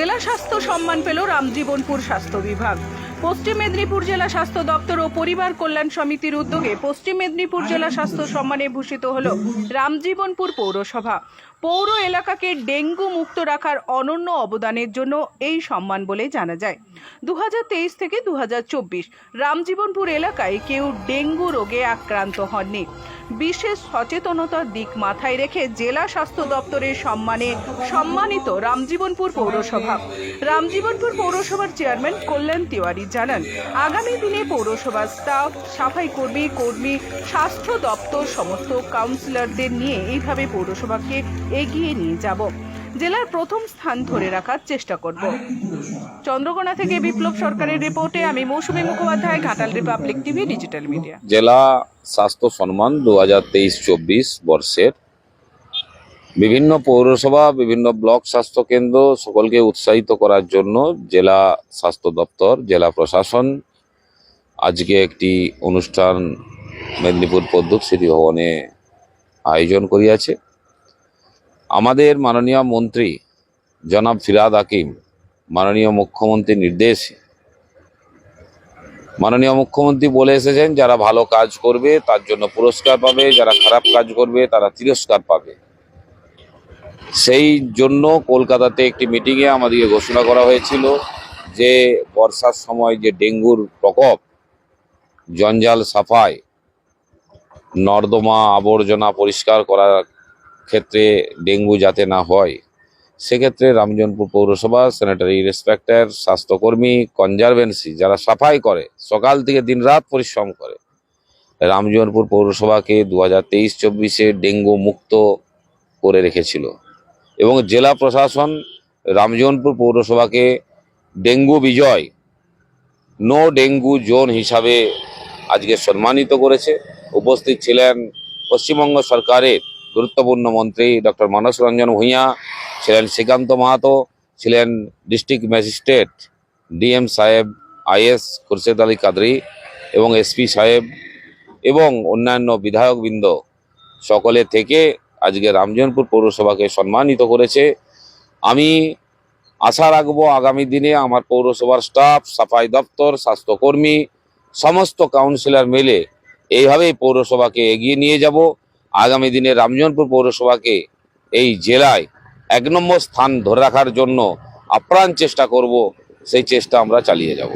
জেলা স্বাস্থ্য সম্মান পেল রামজীবনপুর স্বাস্থ্য বিভাগ। পশ্চিম মেদিনীপুর জেলা স্বাস্থ্য দপ্তর ও পরিবার কল্যাণ সমিতির উদ্যোগে পশ্চিম মেদিনীপুর জেলা স্বাস্থ্য সম্মানে ভূষিত হল রামজীবনপুর পৌরসভা। পৌর এলাকাকে ডেঙ্গু মুক্ত রাখার অনন্য অবদানের জন্য এই সম্মান বলে জানা যায়। দুহাজার তেইশ থেকে দুহাজার চব্বিশ রামজীবনপুর এলাকায় কেউ ডেঙ্গু রোগে আক্রান্ত হননি। বিশেষ সচেতনতার দিক মাথায় রেখে জেলা স্বাস্থ্য দপ্তরের সম্মানে সম্মানিত রামজীবনপুর পৌরসভা। রামজীবনপুর পৌরসভার চেয়ারম্যান কল্যাণ তিওয়ারি জানান, আগামী দিনে পৌরসভার স্টাফ, সাফাই কর্মী কর্মী, স্বাস্থ্য দপ্তর, সমস্ত কাউন্সিলরদের নিয়ে এইভাবে পৌরসভাকে এগিয়ে নিয়ে যাব। জেলার প্রথম স্থান ধরে রাখার চেষ্টা করব। চন্দ্রকোনা থেকে বিপ্লব সরকারের রিপোর্টে আমি Mousumi Mukhopadhyay, Ghatal republic TV, digital media. জেলা স্বাস্থ্য সম্মান দু হাজার তেইশ চব্বিশ বর্ষের বিভিন্ন পৌরসভা, বিভিন্ন ব্লক স্বাস্থ্য কেন্দ্র সকলকে উৎসাহিত করার জন্য জেলা স্বাস্থ্য দপ্তর, জেলা প্রশাসন আজকে একটি অনুষ্ঠান মেদিনীপুর স্মৃতি ভবনে আয়োজন করিয়াছে। আমাদের মাননীয় মন্ত্রী জনাব ফিরাদ হাকিম, মাননীয় মুখ্যমন্ত্রীর নির্দেশ। মাননীয় মুখ্যমন্ত্রী বলে এসেছেন, যারা ভালো কাজ করবে, তার জন্য পুরস্কার পাবে, যারা খারাপ কাজ করবে, তারা তিরস্কার পাবে। সেই জন্য কলকাতাতে একটি মিটিংয়ে আমাদেরকে ঘোষণা করা হয়েছিল যে, বর্ষার সময় যে ডেঙ্গুর প্রকোপ, জঞ্জাল সাফাই, নর্দমা আবর্জনা পরিষ্কার করার ক্ষেত্রে ডেঙ্গু যাতে না হয়, সেক্ষেত্রে রামজনপুর পৌরসভা স্যানিটারি ইন্সপেক্টর, স্বাস্থ্যকর্মী, কনজারভেন্সি যারা সাফাই করে, সকাল থেকে দিনরাত পরিশ্রম করে। রামজনপুর পৌরসভাকে দু হাজার তেইশ চব্বিশে ডেঙ্গু মুক্ত করে রেখেছিল এবং জেলা প্রশাসন রামজনপুর পৌরসভাকে ডেঙ্গু বিজয়, নো ডেঙ্গু জোন হিসাবে আজকে সম্মানিত করেছে। উপস্থিত ছিলেন পশ্চিমবঙ্গ সরকারের গুরুত্বপূর্ণ মন্ত্রী ডক্টর মানস রঞ্জন ভূঁইয়া, ছিলেন শ্রীকান্ত মাহাতো, ছিলেন ডিস্ট্রিক্ট ম্যাজিস্ট্রেট ডিএম সাহেব, আইএস খুরশেদ আলী কাদরি এবং এসপি সাহেব এবং অন্যান্য বিধায়কবৃন্দ। সকলে থেকে আজকে রামজনপুর পৌরসভাকে সম্মানিত করেছে। আমি আশা রাখব আগামী দিনে আমার পৌরসভার স্টাফ, সাফাই দপ্তর, স্বাস্থ্যকর্মী, সমস্ত কাউন্সিলর মিলে এইভাবেই পৌরসভাকে এগিয়ে নিয়ে যাব। আগামী দিনে রামজনপুর পৌরসভাকে এই জেলায় এক নম্বর স্থান ধরে রাখার জন্য আপ্রাণ চেষ্টা করব, সেই চেষ্টা আমরা চালিয়ে যাব।